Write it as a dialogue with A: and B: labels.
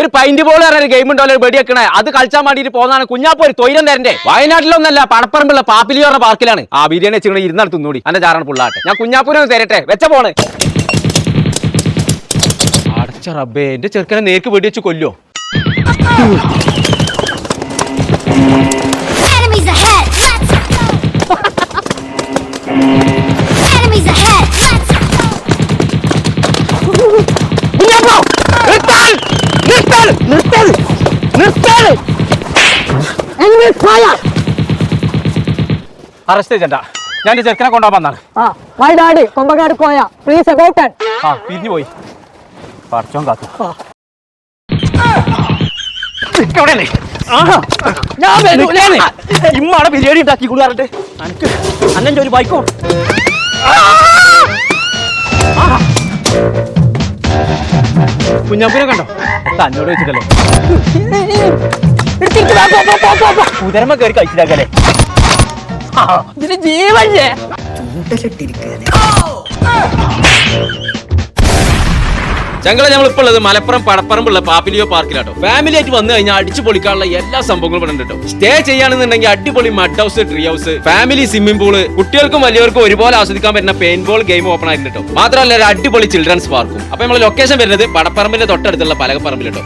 A: ഒരു pint ball പറഞ്ഞ game ഒരു വെടി വെക്കണേ? അത് കളിച്ചാൻ വേണ്ടിട്ട് പോകുന്നതാണ് കുഞ്ഞാപ്പോ ഒരു തൊയിരം തരണ്ടേ വയനാട്ടിലൊന്നല്ല പടപ്പറമ്പുള്ള പാപ്പിലിയോറ പാർക്കിലാണ്. ആ ബിരിയാണി വെച്ചിങ്ങനെ ഇരുന്നാൽ തിന്നൂടി എന്റെ ചാറാണ് പുള്ളാട്ടെ. ഞാൻ കുഞ്ഞാപ്പൂരൊന്ന് തരട്ടെ. വെച്ച പോണ്. അടച്ച റബ്ബേ എന്റെ ചെറുക്കനെ നേർക്ക് വെടി വെച്ച് കൊല്ലോ. അറസ്റ്റ് ചെയ്യണ്ട ഞാൻ എന്റെ ചെറുക്കനെ കൊണ്ടുപോകാൻ വന്നാണ്.
B: My daddy Kombangad Koya please അബൌട്ടൻ
A: ആ പിരിഞ്ഞു പോയി. പറച്ചോൻ കാത്തു. ഇമ്മാണ് ബിരിയാണി ഉണ്ടാക്കി കൂടാറുണ്ട് അനക്ക് അന്നെ ഒരു ബൈക്കോ കുഞ്ഞാപ്പിനെ കണ്ടോ? അന്നോട് വെച്ചിട്ടല്ലേ കുതിരമ്മ കയറി കഴിച്ചിട്ടാക്കല്ലേ
B: ഇതിന് ജീവല്ലേ
A: ഞങ്ങളെ നമ്മൾ ഇപ്പോൾ ഉള്ളത് മലപ്പുറം പടപ്പറമ്പുള്ള പാപ്പിലിയോ പാർക്കിലാട്ടോ. ഫാമിലി ആയിട്ട് വന്നു കഴിഞ്ഞാൽ അടിച്ചു പൊളിക്കാനുള്ള എല്ലാ സംഭവങ്ങളും ഇവിടെ ഉണ്ട് കേട്ടോ സ്റ്റേ ചെയ്യാണെന്നുണ്ടെങ്കിൽ അടിപൊളി mud house tree house family swimming pool കുട്ടികൾക്കും വലിയവർക്കും ഒരുപോലെ ആസ്വദിക്കാൻ പറ്റുന്ന പെയിന്റ് ബോൾ ഗെയിം ഓപ്പൺ ആയിട്ടുണ്ട് കേട്ടോ മാത്രമല്ല ഒരു അടിപൊളി ചിൽഡ്രൻസ് പാർക്കും അപ്പൊ നമ്മൾ ലൊക്കേഷൻ വരുന്നത് പടപ്പറമ്പിന്റെ തൊട്ടടുത്തുള്ള പലകപ്പറമ്പിൽ കേട്ടോ